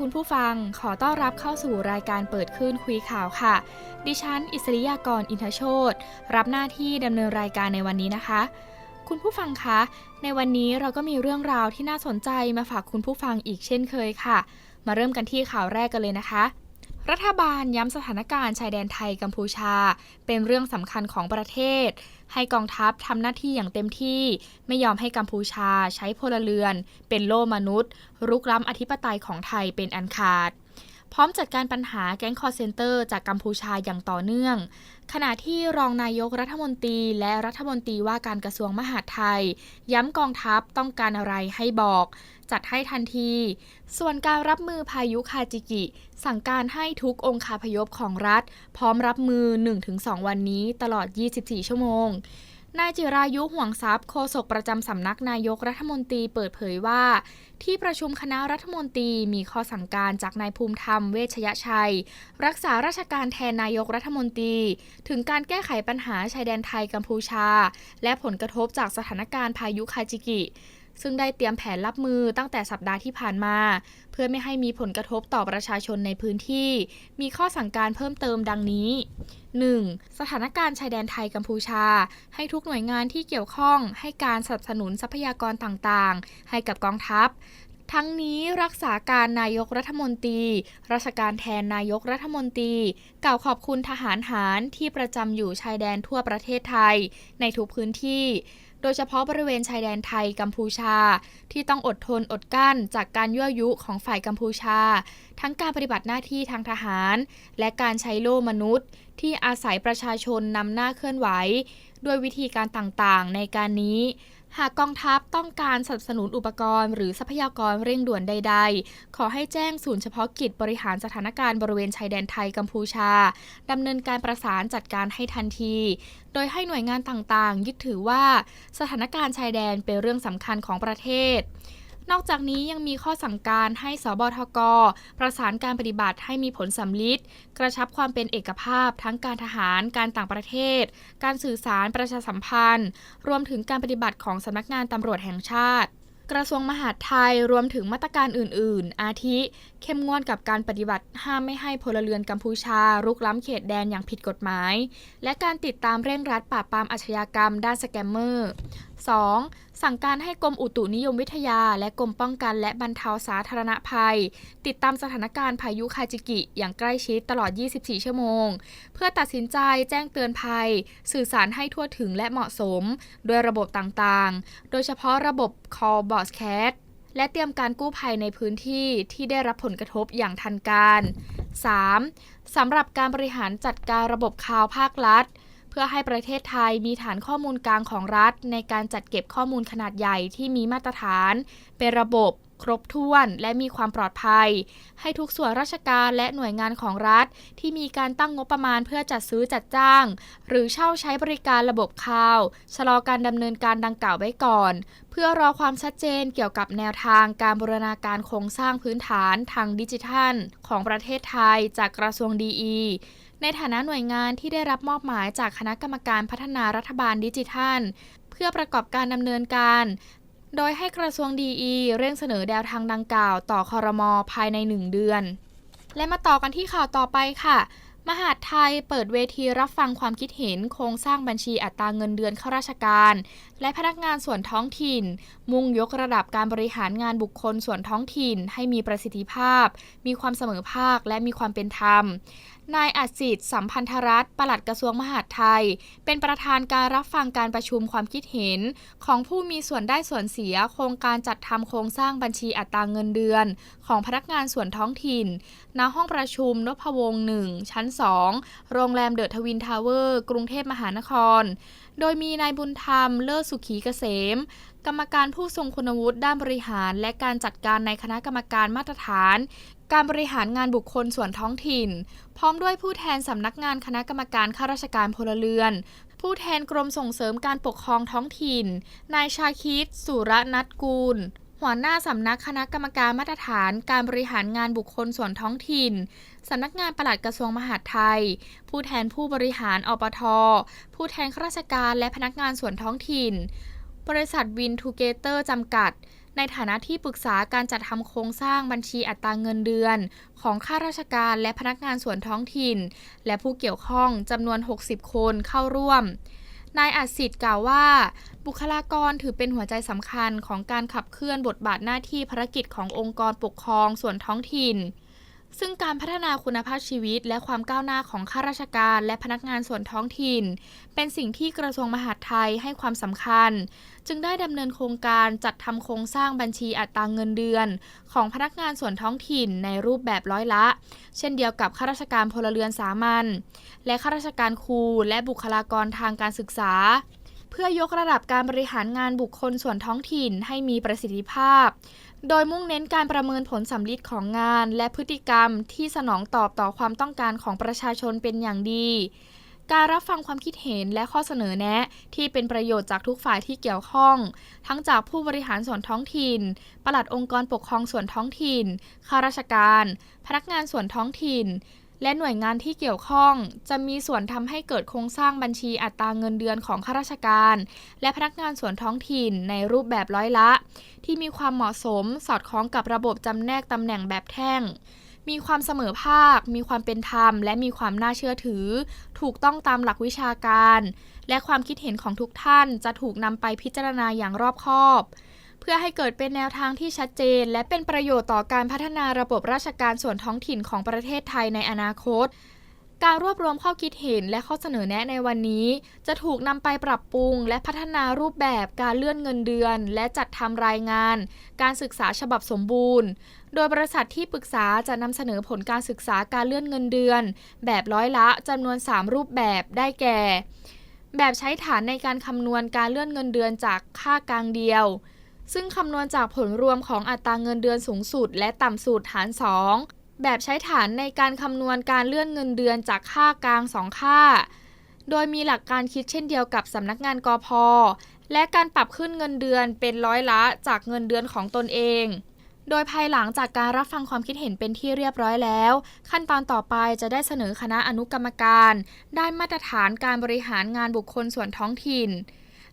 คุณผู้ฟัง ขอต้อนรับเข้าสู่รายการเปิดขึ้นคุยข่าวค่ะ ดิฉัน อิสริยากรอินทโชตรับหน้าที่ดำเนินรายการในวันนี้นะคะ คุณผู้ฟังคะ ในวันนี้เราก็มีเรื่องราวที่น่าสนใจมาฝากคุณผู้ฟังอีกเช่นเคยค่ะ มาเริ่มกันที่ข่าวแรกกันเลยนะคะรัฐบาลย้ำสถานการณ์ชายแดนไทยกัมพูชา เป็นเรื่องสำคัญของประเทศ ให้กองทัพทำหน้าที่อย่างเต็มที่ ไม่ยอมให้กัมพูชาใช้พลเรือน เป็นโล่มนุษย์ รุกล้ำอธิปไตยของไทยเป็นอันขาด พร้อมจัดการปัญหาแก๊งคอร์เซนเตอร์จากกัมพูชาอย่างต่อเนื่อง ขณะที่รองนายกรัฐมนตรีและรัฐมนตรีว่าการกระทรวงมหาดไทย ย้ำกองทัพต้องการอะไรให้บอก จัดให้ทันที ส่วนการรับมือพายุคาจิกิ สั่งการให้ทุกองคาพยพของรัฐ พร้อมรับมือ 1-2 วันนี้ตลอด 24 ชั่วโมง นายจิรายุห่วงทรัพย์โฆษกประจำสำนักนายกรัฐมนตรีเปิดเผยว่า ที่ประชุมคณะรัฐมนตรีมีข้อสั่งการจากนายภูมิธรรมเวชยชัย รักษาราชการแทนนายกรัฐมนตรี ถึงการแก้ไขปัญหาชายแดนไทยกัมพูชา และผลกระทบจากสถานการณ์พายุคาจิกิ ซึ่งได้เตรียมแผนรับมือตั้งแต่สัปดาห์ที่ผ่านมา เพื่อไม่ให้มีผลกระทบต่อประชาชนในพื้นที่ มีข้อสั่งการเพิ่มเติมดังนี้ 1. สถานการณ์ชายแดนไทยกัมพูชา ให้ทุกหน่วยงานที่เกี่ยวข้อง ให้การสนับสนุนทรัพยากรต่างๆ ให้กับกองทัพทั้งนี้รักษาการนายกรัฐมนตรี ราชการแทนนายกรัฐมนตรี กล่าวขอบคุณทหารหารที่ประจำอยู่ชายแดนทั่วประเทศไทย ในทุกพื้นที่ โดยเฉพาะบริเวณชายแดนไทยกัมพูชา ที่ต้องอดทนอดกั้นจากการยั่วยุของฝ่ายกัมพูชา ทั้งการปฏิบัติหน้าที่ทางทหาร และการใช้โล่มนุษย์ ที่อาศัยประชาชนนำหน้าเคลื่อนไหว ด้วยวิธีการต่างๆ ในการนี้ หากกองทัพต้องการสนับสนุนอุปกรณ์หรือทรัพยากรเร่งด่วนใด ๆ ขอให้แจ้งศูนย์เฉพาะกิจบริหารสถานการณ์บริเวณชายแดนไทยกัมพูชาดำเนินการประสานจัดการให้ทันที โดยให้หน่วยงานต่างๆ ยึดถือว่าสถานการณ์ชายแดนเป็นเรื่องสำคัญของประเทศ นอกจากนี้ยังมีข้อสั่งการให้สบทก ประสานการปฏิบัติให้มีผลสำลิดกระชับความเป็นเอกภาพ ทั้งการทหาร การต่างประเทศ การสื่อสารประชาสัมพันธ์ รวมถึงการปฏิบัติของสำนักงานตำรวจแห่งชาติกระทรวงมหาดไทยรวมถึงมาตรการอื่น ๆ อาทิ เข้มงวดกับการปฏิบัติห้ามไม่ให้พลเรือนกัมพูชารุกล้ำเขตแดนอย่างผิดกฎหมาย และการติดตามเร่งรัดปราบปรามอาชญากรรมด้านสแกมเมอร์ 2. สั่งการให้กรมอุตุนิยมวิทยา และกรมป้องกันและบรรเทาสาธารณภัย ติดตามสถานการณ์พายุคาจิกิ อย่างใกล้ชิดตลอด 24 ชั่วโมง เพื่อตัดสินใจแจ้งเตือนภัย สื่อสารให้ทั่วถึงและเหมาะสมโดยระบบต่างๆ โดยเฉพาะระบบ Call b o s c a t และเตรียมการกู้ภัยในพื้นที่ที่ได้รับผลกระทบอย่างทันการ 3. สำหรับการบริหารจัดการระบบข่าวภาครัฐ พื่อให้ประเทศไทยมีฐานข้อมูลกลางของรัฐ ในการจัดเก็บข้อมูลขนาดใหญ่ที่มีมาตรฐาน เป็นระบบ ครบถ้วน และมีความปลอดภัย ให้ทุกส่วนราชการและหน่วยงานของรัฐ ที่มีการตั้งงบประมาณเพื่อจัดซื้อจัดจ้าง หรือเช่าใช้บริการระบบข่าว ชะลอการดำเนินการดังกล่าวไว้ก่อน เพื่อรอความชัดเจนเกี่ยวกับแนวทางการบูรณาการโครงสร้างพื้นฐานทางดิจิทัล ของประเทศไทยจากกระทรวงดีอี ในฐานะหน่วยงานที่ได้รับมอบหมายจากคณะกรรมการพัฒนารัฐบาลดิจิทัล เพื่อประกอบการดำเนินการ โดยให้กระทรวงดีอีเร่งเสนอแนวทางดังกล่าวต่อคอรมอภายใน 1 เดือน และมาต่อกันที่ข่าวต่อไปค่ะมหาดไทยเปิดเวทีรับฟังความคิดเห็นโครงสร้างบัญชีอัตราเงินเดือนข้าราชการ และพนักงานส่วนท้องถิ่น มุ่งยกระดับการบริหารงานบุคคลส่วนท้องถิ่น ให้มีประสิทธิภาพ มีความเสมอภาคและมีความเป็นธรรม นายอัศิษ์สัมพันธรัตน์ปลัดกระทรวงมหาดไทย เป็นประธานการรับฟังการประชุมความคิดเห็น ของผู้มีส่วนได้ส่วนเสียโครงการจัดทำโครงสร้างบัญชีอัตราเงินเดือน ของพนักงานส่วนท้องถิ่น ณ ห้องประชุมนพวงศ์หนึ่งชั้น 2 โรงแรมเดอะทวินทาวเวอร์ กรุงเทพมหานคร โดยมีนายบุญธรรม เลิศสุขีเกษมกรรมการผู้ทรงคุณวุฒิด้านบริหาร และการจัดการในคณะกรรมการมาตรฐาน การบริหารงานบุคคลส่วนท้องถิ่น พร้อมด้วยผู้แทนสำนักงานคณะกรรมการข้าราชการพลเรือน ผู้แทนกรมส่งเสริมการปกครองท้องถิ่น นายชาคิด สุรนัทกูล หัวหน้าสำนักคณะกรรมการมาตรฐาน การบริหารงานบุคคลส่วนท้องถิ่น สำนักงานปลัดกระทรวงมหาดไทย ผู้แทนผู้บริหารอปท ผู้แทนข้าราชการและพนักงานส่วนท้องถิ่น บริษัทวินทูเกเตอร์จำกัด ในฐานะที่ปรึกษาการจัดทำโครงสร้างบัญชีอัตราเงินเดือน ของข้าราชการและพนักงานส่วนท้องถิ่น และผู้เกี่ยวข้องจำนวน 60 คนเข้าร่วมนายอัดสิทธิ์กล่าวว่า บุคลากรถือเป็นหัวใจสำคัญของการขับเคลื่อนบทบาทหน้าที่ภารกิจขององค์กรปกครองส่วนท้องถิ่น ซึ่งการพัฒนาคุณภาพชีวิต และความก้าวหน้าของข้าราชการและพนักงานส่วนท้องถิ่น เป็นสิ่งที่กระทรวงมหาดไทยให้ความสำคัญ จึงได้ดำเนินโครงการจัดทำโครงสร้างบัญชีอัตราเงินเดือน ของพนักงานส่วนท้องถิ่นในรูปแบบร้อยละ เช่นเดียวกับข้าราชการพลเรือนสามัญและข้าราชการครูและบุคลากรทางการศึกษาเพื่อยกระดับการบริหารงานบุคคลส่วนท้องถิ่นให้มีประสิทธิภาพ โดยมุ่งเน้นการประเมินผลสำลิดของงาน และพฤติกรรมที่สนองตอบต่อความต้องการของประชาชนเป็นอย่างดี การรับฟังความคิดเห็นและข้อเสนอแนะ ที่เป็นประโยชน์จากทุกฝ่ายที่เกี่ยวข้อง ทั้งจากผู้บริหารส่วนท้องถิ่น ปลัดองค์กรปกครองส่วนท้องถิ่น ข้าราชการ พนักงานส่วนท้องถิ่น และหน่วยงานที่เกี่ยวข้อง จะมีส่วนทำให้เกิดโครงสร้างบัญชีอัตราเงินเดือนของข้าราชการ และพนักงานส่วนท้องถิ่นในรูปแบบร้อยละ ที่มีความเหมาะสมสอดคล้องกับระบบจำแนกตำแหน่งแบบแท่ง มีความเสมอภาค มีความเป็นธรรม และมีความน่าเชื่อถือ ถูกต้องตามหลักวิชาการ และความคิดเห็นของทุกท่านจะถูกนำไปพิจารณาอย่างรอบคอบ เพื่อให้เกิดเป็นแนวทางที่ชัดเจน และเป็นประโยชน์ต่อการพัฒนาระบบราชการส่วนท้องถิ่นของประเทศไทยในอนาคต การรวบรวมข้อคิดเห็นและข้อเสนอแนะในวันนี้ จะถูกนำไปปรับปรุง และพัฒนารูปแบบการเลื่อนเงินเดือน และจัดทำรายงาน การศึกษาฉบับสมบูรณ์ โดยบริษัทที่ปรึกษาจะนำเสนอผลการศึกษาการเลื่อนเงินเดือน แบบร้อยละจำนวน 3 รูปแบบได้แก่ แบบใช้ฐานในการคำนวณการเลื่อนเงินเดือนจากค่ากลางเดียว ซึ่งคำนวณจากผลรวมของอัตราเงินเดือนสูงสุด และต่ำสุดหาร2แบบใช้ฐานในการคำนวณการเลื่อนเงินเดือนจากค่ากลาง 2 ค่า โดยมีหลักการคิดเช่นเดียวกับสำนักงานกอพและการปรับขึ้นเงินเดือนเป็นร้อยละจากเงินเดือนของตนเอง โดยภายหลังจากการรับฟังความคิดเห็นเป็นที่เรียบร้อยแล้ว ขั้นตอนต่อไปจะได้เสนอคณะอนุกรรมการ ด้านมาตรฐานการบริหารงานบุคคลส่วนท้องถิ่น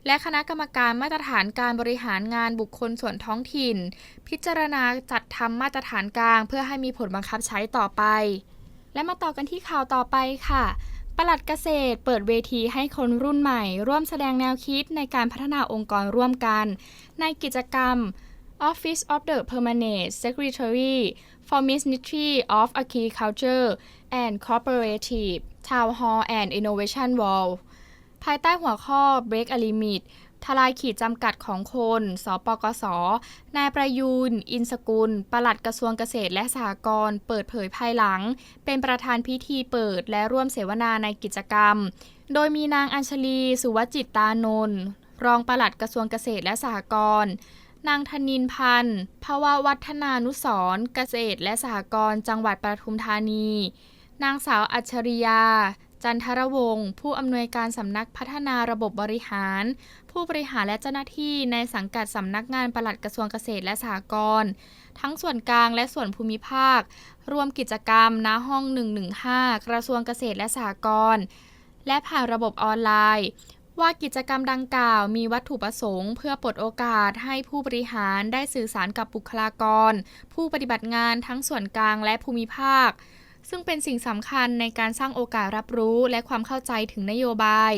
และคณะกรรมการมาตรฐานการบริหารงานบุคคลส่วนท้องถิ่น พิจารณาจัดทำมาตรฐานกลาง เพื่อให้มีผลบังคับใช้ต่อไป และมาต่อกันที่ข่าวต่อไปค่ะปลัดเกษตรเปิดเวทีให้คนรุ่นใหม่ ร่วมแสดงแนวคิดในการพัฒนาองค์กรร่วมกัน ในกิจกรรม Office of the Permanent Secretary for Ministry of Agriculture and Cooperative Town Hall and Innovation Wall ภายใต้หัวข้อ Break a Limit ทลายขีดจำกัดของคน สปกส นายประยูน อินสกุล ปลัดกระทรวงเกษตรและสหกรณ์ เปิดเผยภายหลัง เป็นประธานพิธีเปิดและร่วมเสวนาในกิจกรรม โดยมีนางอัญชลี สุวจิตตานนท์ รองปลัดกระทรวงเกษตรและสหกรณ์ นางธนินพันธ์ภาวะวัฒนานุสรณ์เกษตรและสหกรณ์ จังหวัดปทุมธานี นางสาวอัจฉริยา จันทรวงศ์ผู้อำนวยการสำนักพัฒนาระบบบริหาร ผู้บริหารและเจ้าหน้าที่ในสังกัดสำนักงานปลัดกระทรวงเกษตรและสหกรณ์ทั้งส่วนกลางและส่วนภูมิภาค รวมกิจกรรมณห้อง 115 กระทรวงเกษตรและสหกรณ์และผ่านระบบออนไลน์ว่ากิจกรรมดังกล่าวมีวัตถุประสงค์ เพื่อปลดโอกาสให้ผู้บริหารได้สื่อสารกับบุคลากร ผู้ปฏิบัติงานทั้งส่วนกลางและภูมิภาค ซึ่งเป็นสิ่งสำคัญในการสร้างโอกาสรับรู้และความเข้าใจถึงนโยบาย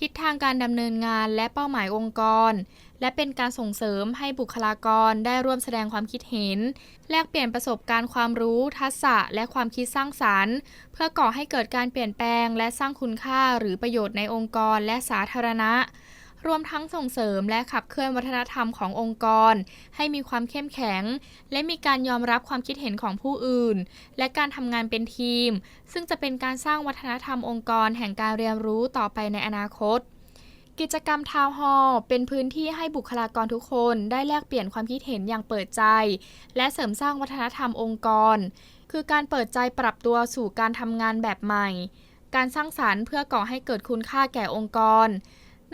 ทิศทางการดำเนินงานและเป้าหมายองค์กร และเป็นการส่งเสริมให้บุคลากรได้ร่วมแสดงความคิดเห็น แลกเปลี่ยนประสบการณ์ความรู้ ทักษะ และความคิดสร้างสรรค์ เพื่อก่อให้เกิดการเปลี่ยนแปลง และสร้างคุณค่าหรือประโยชน์ในองค์กรและสาธารณะ รวมทั้งส่งเสริมและขับเคลื่อนวัฒนธรรมขององค์กร ให้มีความเข้มแข็ง และมีการยอมรับความคิดเห็นของผู้อื่น และการทำงานเป็นทีม ซึ่งจะเป็นการสร้างวัฒนธรรมองค์กรแห่งการเรียนรู้ต่อไปในอนาคตกิจกรรมทาวน์ฮอลเป็นพื้นที่ให้บุคลากรทุกคนได้แลกเปลี่ยนความคิดเห็นอย่างเปิดใจ และเสริมสร้างวัฒนธรรมองค์กร คือการเปิดใจปรับตัวสู่การทำงานแบบใหม่ การสร้างสารรค์เพื่อก่อให้เกิดคุณค่าแก่องค์กร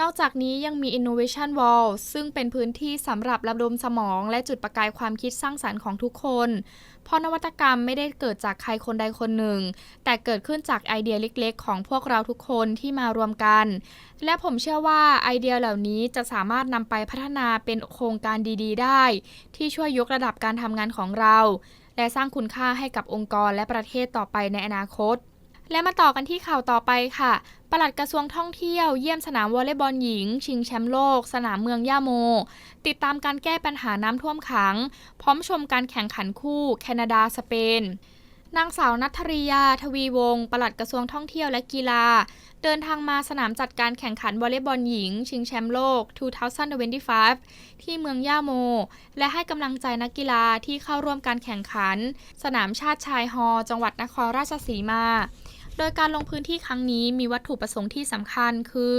นอกจากนี้ยังมี Innovation Wall ซึ่งเป็นพื้นที่สำหรับระดมสมอง และจุดประกายความคิดสร้างสรรค์ของทุกคน เพราะนวัตกรรมไม่ได้เกิดจากใครคนใดคนหนึ่ง แต่เกิดขึ้นจากไอเดียเล็กๆ ของพวกเราทุกคนที่มารวมกัน และผมเชื่อว่าไอเดียเหล่านี้จะสามารถนำไปพัฒนาเป็นโครงการดี ๆ ได้ ที่ช่วยยกระดับการทำงานของเรา และสร้างคุณค่าให้กับองค์กรและประเทศต่อไปในอนาคต และมาต่อกันที่ข่าวต่อไปค่ะปลัดกระทรวงท่องเที่ยวเยี่ยมสนามวอลเลย์บอลหญิง ชิงแชมป์โลก สนามเมืองย่าโม ติดตามการแก้ปัญหาน้ำท่วมขัง พร้อมชมการแข่งขันคู่แคนาดาสเปนนางสาวนัทริยา ทวีวงศ์ปลัดกระทรวงท่องเที่ยวและกีฬา เดินทางมาสนามจัดการแข่งขันวอลเลย์บอลหญิง ชิงแชมป์โลก 2025 ที่เมืองย่าโม และให้กำลังใจนักกีฬาที่เข้าร่วมการแข่งขัน สนามชาติชายฮอ จังหวัดนครราชสีมา โดยการลงพื้นที่ครั้งนี้มีวัตถุประสงค์ที่สำคัญคือ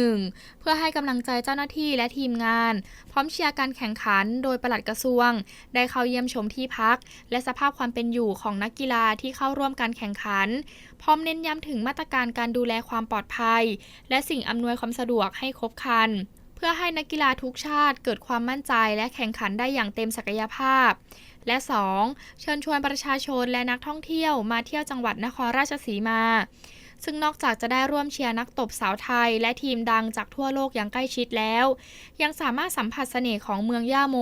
1. เพื่อให้กำลังใจเจ้าหน้าที่และทีมงาน พร้อมเชียร์การแข่งขันโดยปลัดกระทรวง ได้เข้าเยี่ยมชมที่พัก และสภาพความเป็นอยู่ของนักกีฬาที่เข้าร่วมการแข่งขัน พร้อมเน้นย้ำถึงมาตรการการดูแลความปลอดภัย และสิ่งอำนวยความสะดวกให้ครบครันเพื่อให้นักกีฬาทุกชาติเกิดความมั่นใจและแข่งขันได้อย่างเต็มศักยภาพ และ 2. เชิญชวนประชาชนและนักท่องเที่ยวมาเที่ยวจังหวัดนครราชสีมา ซึ่งนอกจากจะได้ร่วมเชียร์นักตบสาวไทย และทีมดังจากทั่วโลกอย่างใกล้ชิดแล้ว ยังสามารถสัมผัสเสน่ห์ของเมืองย่าโม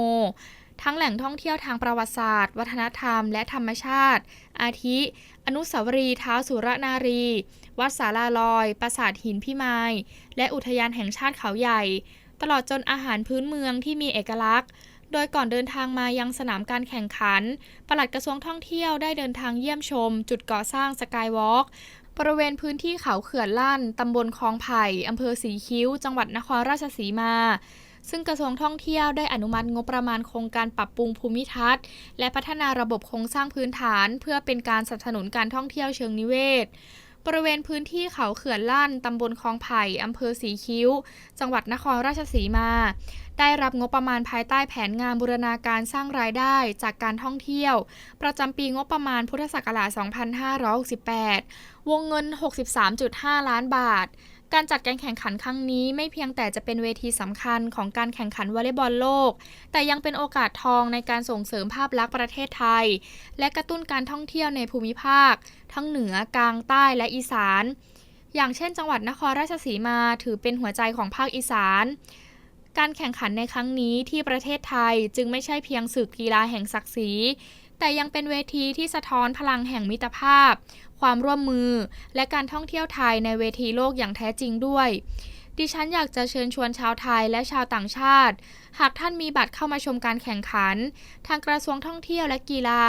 ทั้งแหล่งท่องเที่ยวทางประวัติศาสตร์ วัฒนธรรม และธรรมชาติ อาทิ อนุสาวรีย์เท้าสุรนารี วัดสาลาลอย ปราสาทหินพิมาย และอุทยานแห่งชาติเขาใหญ่ ตลอดจนอาหารพื้นเมืองที่มีเอกลักษณ์ โดยก่อนเดินทางมายังสนามการแข่งขัน ปลัดกระทรวงท่องเที่ยวได้เดินทางเยี่ยมชม จุดก่อสร้างสกายวอล์กบริเวณพื้นที่เขาเขื่อนลั่น ตำบลคลองไผ่ อำเภอสีคิ้ว จังหวัดนครราชสีมา ซึ่งกระทรวงท่องเที่ยวได้อนุมัติงบประมาณโครงการปรับปรุงภูมิทัศน์ และพัฒนาระบบโครงสร้างพื้นฐาน เพื่อเป็นการสนับสนุนการท่องเที่ยวเชิงนิเวศ บริเวณพื้นที่เขาเขื่อนลั่นตำบลคลองไผ่อำเภอสีคิ้ว จังหวัดนครราชสีมา ได้รับงบประมาณภายใต้แผนงานบูรณาการสร้างรายได้จากการท่องเที่ยว ประจำปีงบประมาณพุทธศักราช 2568 วงเงิน 63.5 ล้านบาท การจัดการแข่งขันครั้งนี้ไม่เพียงแต่จะเป็นเวทีสำคัญของการแข่งขันวอลเลย์บอลโลก แต่ยังเป็นโอกาสทองในการส่งเสริมภาพลักษณ์ประเทศไทย และกระตุ้นการท่องเที่ยวในภูมิภาค ทั้งเหนือกลางใต้และอีสาน อย่างเช่น จังหวัดนครราชสีมาถือเป็นหัวใจของภาคอีสานการแข่งขันในครั้งนี้ที่ประเทศไทยจึงไม่ใช่เพียงศึกกีฬาแห่งศักดิ์ศรี แต่ยังเป็นเวทีที่สะท้อนพลังแห่งมิตรภาพ ความร่วมมือ และการท่องเที่ยวไทยในเวทีโลกอย่างแท้จริงด้วย ดิฉันอยากจะเชิญชวนชาวไทยและชาวต่างชาติ หากท่านมีบัตรเข้ามาชมการแข่งขัน ทางกระทรวงท่องเที่ยวและกีฬา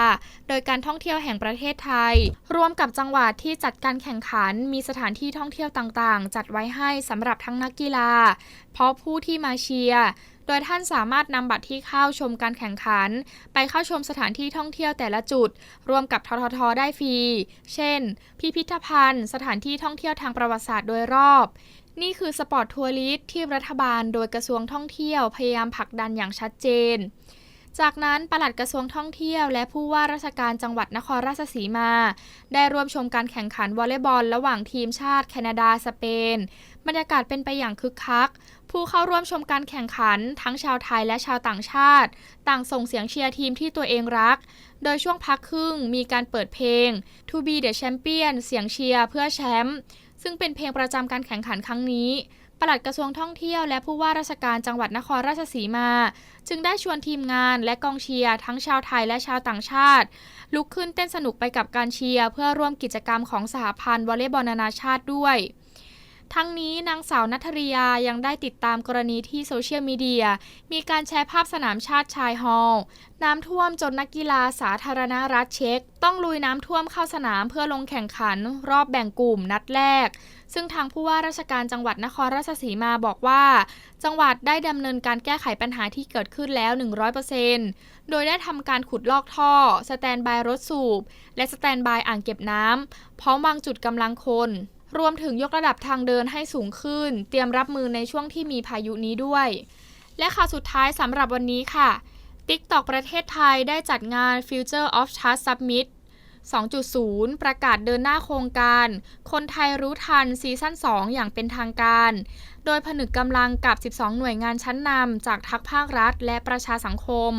โดยการท่องเที่ยวแห่งประเทศไทย ร่วมกับจังหวัดที่จัดการแข่งขัน มีสถานที่ท่องเที่ยวต่างๆ จัดไว้ให้สำหรับทั้งนักกีฬา เพราะผู้ที่มาเชียร์ โดยท่านสามารถนำบัตรที่เข้าชมการแข่งขัน ไปเข้าชมสถานที่ท่องเที่ยวแต่ละจุดรวมกับทททได้ฟรี เช่น พิพิธภัณฑ์ สถานที่ท่องเที่ยวทางประวัติศาสตร์โดยรอบนี่คือสปอร์ตทัวริสที่รัฐบาลโดยกระทรวงท่องเที่ยวพยายามผลักดันอย่างชัดเจน จากนั้นปลัดกระทรวงท่องเที่ยว และผู้ว่าราชการจังหวัดนครราชสีมา ได้ร่วมชมการแข่งขันวอลเลย์บอล ระหว่างทีมชาติแคนาดาสเปน บรรยากาศเป็นไปอย่างคึกคัก ผู้เข้าร่วมชมการแข่งขัน ทั้งชาวไทยและชาวต่างชาติ ต่างส่งเสียงเชียร์ทีมที่ตัวเองรัก โดยช่วงพักครึ่งมีการเปิดเพลง To be the champion เสียงเชียร์เพื่อแชมป์ซึ่งเป็นเพลงประจำการแข่งขันครั้งนี้ ปลัดกระทรวงท่องเที่ยวและผู้ว่าราชการจังหวัดนครราชสีมา จึงได้ชวนทีมงานและกองเชียร์ทั้งชาวไทยและชาวต่างชาติ ลุกขึ้นเต้นสนุกไปกับการเชียร์เพื่อร่วมกิจกรรมของสหพันธ์วอลเลย์บอลนานาชาติด้วย ทั้งนี้นางสาวนัทริยายังได้ติดตามกรณีที่โซเชียลมีเดีย มีการแชร์ภาพสนามชาติชายฮอลล์น้ำท่วมจนนักกีฬาสาธารณรัฐเช็กต้องลุยน้ำท่วมเข้าสนามเพื่อลงแข่งขันรอบแบ่งกลุ่มนัดแรก ซึ่งทางผู้ว่าราชการจังหวัดนครราชสีมาบอกว่า จังหวัดได้ดำเนินการแก้ไขปัญหาที่เกิดขึ้นแล้ว 100%โดยได้ทำการขุดลอกท่อ สแตนบายรถสูบ และสแตนบายอ่างเก็บน้ำพร้อมวางจุดกำลังคน รวมถึงยกระดับทางเดินให้สูงขึ้น เตรียมรับมือในช่วงที่มีพายุนี้ด้วย และข่าวสุดท้ายสำหรับวันนี้ค่ะ TikTok ประเทศไทยได้จัดงาน Future of Trust Summit 2.0 ประกาศเดินหน้าโครงการ คนไทยรู้ทันซีซั่น 2 อย่างเป็นทางการ โดยผนึกกำลังกับ 12 หน่วยงานชั้นนำจากทักภาครัฐและประชาสังคม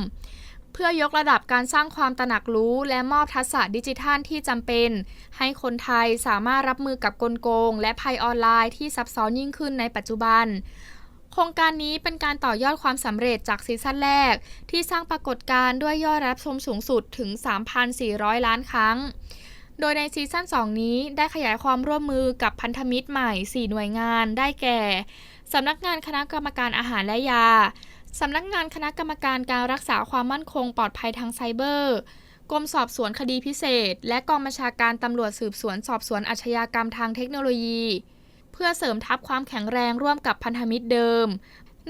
พื่อยกระดับการสร้างความตระหนักรู้ และมอบทักษะดิจิทัลที่จำเป็น ให้คนไทยสามารถรับมือกับกลโกง และภัยออนไลน์ที่ซับซ้อนยิ่งขึ้นในปัจจุบันโครงการนี้เป็นการต่อยอดความสำเร็จจากซีซั่นแรก ที่สร้างปรากฏการณ์ด้วยยอดรับชมสูงสุดถึง 3,400 ล้านครั้ง โดยในซีซั่น 2 นี้ได้ขยายความร่วมมือกับพันธมิตรใหม่ 4 หน่วยงานได้แก่ สำนักงานคณะกรรมการอาหารและยา สำนักงานคณะกรรมการการรักษาความมั่นคงปลอดภัยทางไซเบอร์กรมสอบสวนคดีพิเศษ และกองบัญชาการตำรวจสืบสวนสอบสวนอาชญากรรมทางเทคโนโลยี เพื่อเสริมทัพความแข็งแรงร่วมกับพันธมิตรเดิม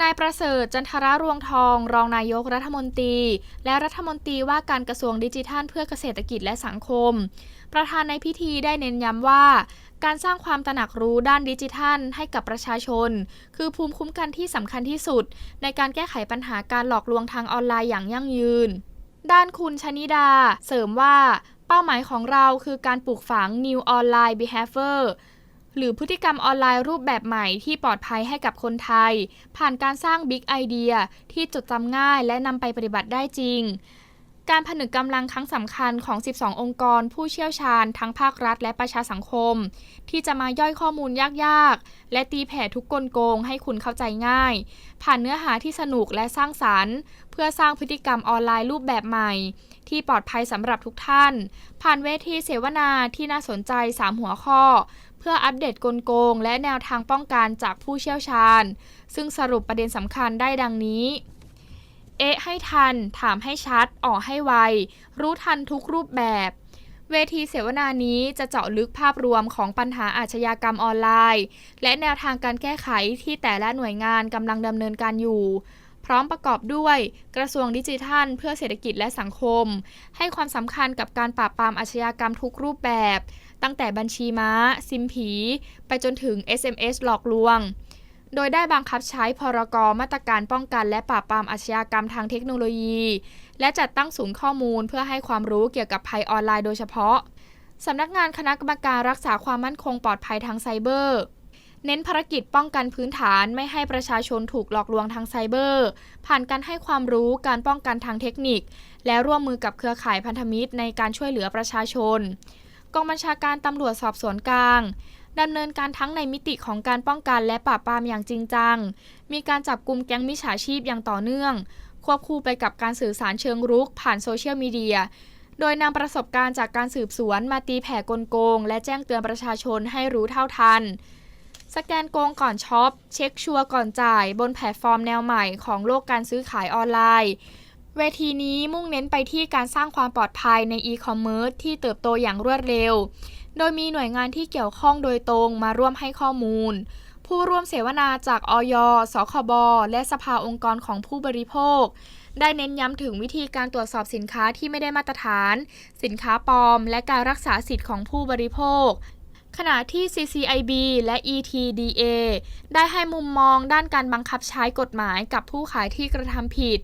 นายประเสริฐจันทรารวงทอง รองนายกรัฐมนตรี และรัฐมนตรีว่าการกระทรวงดิจิทัลเพื่อเกษตรกิจและสังคม ประธานในพิธีได้เน้นย้ำว่า การสร้างความตระหนักรู้ด้านดิจิทัลให้กับประชาชน คือภูมิคุ้มกันที่สำคัญที่สุด ในการแก้ไขปัญหาการหลอกลวงทางออนไลน์อย่างยั่งยืน ด้านคุณชนิดา เสริมว่า เป้าหมายของเราคือการปลูกฝัง New Online Behavior หรือพฤติกรรมออนไลน์รูปแบบใหม่ที่ปลอดภัยให้กับคนไทย ผ่านการสร้าง Big Idea ที่จดจำง่ายและนำไปปฏิบัติได้จริง การผนึกกำลังครั้งสำคัญของ 12 องค์กร ผู้เชี่ยวชาญ ทั้งภาครัฐและประชาสังคม ที่จะมาย่อยข้อมูลยากๆ และตีแผ่ทุกกลโกงให้คุณเข้าใจง่าย ผ่านเนื้อหาที่สนุกและสร้างสารรค์ เพื่อสร้างพฤติกรรมออนไลน์รูปแบบใหม่ที่ปลอดภัยสำหรับทุกท่าน ผ่านเวทีเสวนาที่น่าสนใจ 3 หัวข้อ เพื่ออัปเดตกลโกง และแนวทางป้องกันจากผู้เชี่ยวชาญ ซึ่งสรุปประเด็นสำคัญได้ดังนี้ เอะให้ทัน ถามให้ชัดอ่อให้ไว รู้ทันทุกรูปแบบ เวทีเสวนานี้จะเจาะลึกภาพรวมของปัญหาอาชญากรรมออนไลน์ และแนวทางการแก้ไขที่แต่ละหน่วยงานกำลังดำเนินการอยู่พร้อมประกอบด้วยกระทรวงดิจิทัล เพื่อเศรษฐกิจและสังคม ให้ความสำคัญกับการปราบปรามอาชญากรรมทุกรูปแบบ ตั้งแต่บัญชีม้า ซิมผี ไปจนถึง SMS หลอกลวง โดยได้บังคับใช้พรกมาตรการป้องกันและปราบปรามอาชญากรรมทางเทคโนโลยี และจัดตั้งศูนย์ข้อมูลเพื่อให้ความรู้เกี่ยวกับภัยออนไลน์โดยเฉพาะสำนักงานคณะกรรมการรักษาความมั่นคงปลอดภัยทางไซเบอร์ เน้นภารกิจป้องกันพื้นฐานไม่ให้ประชาชนถูกหลอกลวงทางไซเบอร์ ผ่านการให้ความรู้การป้องกันทางเทคนิค และร่วมมือกับเครือข่ายพันธมิตรในการช่วยเหลือประชาชน กองบัญชาการตำรวจสอบสวนกลางดำเนินการทั้งในมิติของการป้องกันและปราบปรามอย่างจริงจัง มีการจับกลุ่มแก๊งมิจฉาชีพอย่างต่อเนื่อง ควบคู่ไปกับการสื่อสารเชิงรุกผ่านโซเชียลมีเดีย โดยนำประสบการณ์จากการสืบสวนมาตีแผ่กลโกง และแจ้งเตือนประชาชนให้รู้เท่าทัน สแกนโกงก่อนช็อป เช็คชัวร์ก่อนจ่าย บนแพลตฟอร์มแนวใหม่ของโลกการซื้อขายออนไลน์ เวทีนี้มุ่งเน้นไปที่การสร้างความปลอดภัยในอีคอมเมิร์ซที่เติบโตอย่างรวดเร็ว โดยมีหน่วยงานที่เกี่ยวข้องโดยตรงมาร่วมให้ข้อมูล ผู้ร่วมเสวนาจากอยสคบ และสภาองค์กรของผู้บริโภค ได้เน้นย้ำถึงวิธีการตรวจสอบสินค้าที่ไม่ได้มาตรฐาน สินค้าปลอม และการรักษาสิทธิ์ของผู้บริโภคขณะที่ CCIB และ ETDA ได้ให้มุมมองด้านการบังคับใช้กฎหมายกับผู้ขายที่กระทำผิด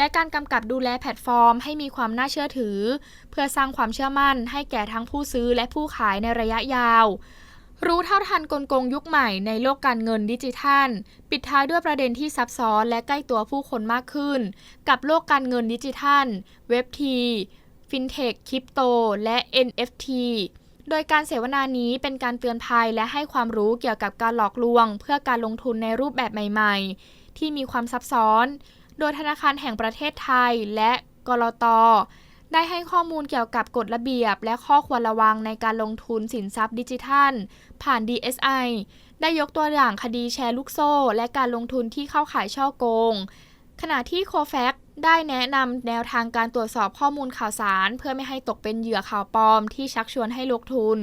และการกำกับดูแลแพลตฟอร์มให้มีความน่าเชื่อถือ เพื่อสร้างความเชื่อมั่นให้แก่ทั้งผู้ซื้อและผู้ขายในระยะยาว รู้เท่าทันกลโกงยุคใหม่ในโลกการเงินดิจิทัล ปิดท้ายด้วยประเด็นที่ซับซ้อนและใกล้ตัวผู้คนมากขึ้น กับโลกการเงินดิจิทัล เว็บทีฟินเทคคริปโต และ NFT โดยการเสวนานี้เป็นการเตือนภัยและให้ความรู้เกี่ยวกับการหลอกลวง เพื่อการลงทุนในรูปแบบใหม่ ๆ ที่มีความซับซ้อน โดยธนาคารแห่งประเทศไทยและกรตได้ให้ข้อมูลเกี่ยวกับกฎระเบียบ และข้อควรระวังในการลงทุนสินทรัพย์ดิจิทัล ผ่าน DSI ได้ยกตัวอย่างคดีแชร์ลูกโซ่ และการลงทุนที่เข้าขายช่อโกง ขณะที่โคแฟกได้แนะนำแนวทางการตรวจสอบข้อมูลข่าวสาร เพื่อไม่ให้ตกเป็นเหยื่อข่าวปลอมที่ชักชวนให้ลงทุน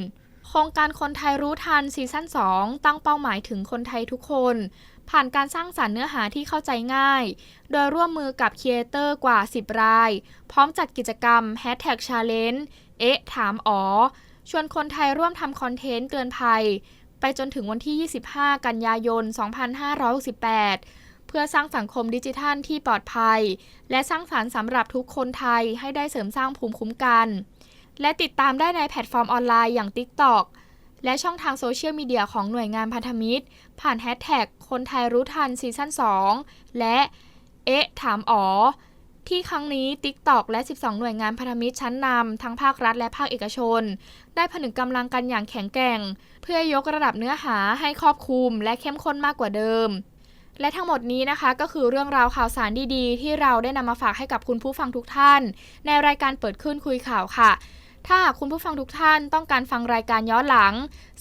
โครงการคนไทยรู้ทันซีซั่น 2 ตั้งเป้าหมายถึงคนไทยทุกคน ผ่านการสร้างสารรค์เนื้อหาที่เข้าใจง่าย โดยร่วมมือกับครีเอเตอร์กว่า 10 ราย พร้อมจัดกิจกรรม Hashtag Challenge เอ๊ะ ถามอ๋อ ชวนคนไทยร่วมทำคอนเทนต์เตือนภัย ไปจนถึงวันที่ 25 กันยายน 2568 เพื่อสร้างสังคมดิจิทัลที่ปลอดภัย และสร้างสารรค์สำหรับทุกคนไทยให้ได้เสริมสร้างภูมิคุ้มกัน และติดตามได้ในแพลตฟอร์มออนไลน์อย่าง TikTok และช่องทางโซเชียลมีเดียของหน่วยงานพันธมิตร ผ่านแฮชแท็กคนไทยรู้ทันซีซั่น2 และเอ๊ะถามอ๋อที่ครั้งนี้ TikTok และ 12 หน่วยงานพันธมิตรชั้นนำทั้งภาครัฐและภาคเอกชน ได้ผนึกกำลังกันอย่างแข็งแกร่ง เพื่อยกระดับเนื้อหาให้ครอบคลุมและเข้มข้นมากกว่าเดิม และทั้งหมดนี้นะคะก็คือเรื่องราวข่าวสารดีๆ ที่เราได้นำมาฝากให้กับคุณผู้ฟังทุกท่าน ในรายการเปิดขึ้นคุยข่าวค่ะ ถ้าคุณผู้ฟังทุกท่านต้องการฟังรายการย้อนหลัง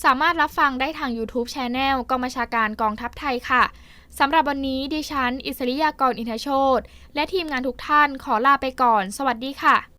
สามารถรับฟังได้ทาง YouTube c h anel กองบัญชาการกองทัพไทยค่ะ สำหรับวันนี้ดิฉัน อิสริยากรอินทโชตและทีมงานทุกท่านขอลาไปก่อน สวัสดีค่ะ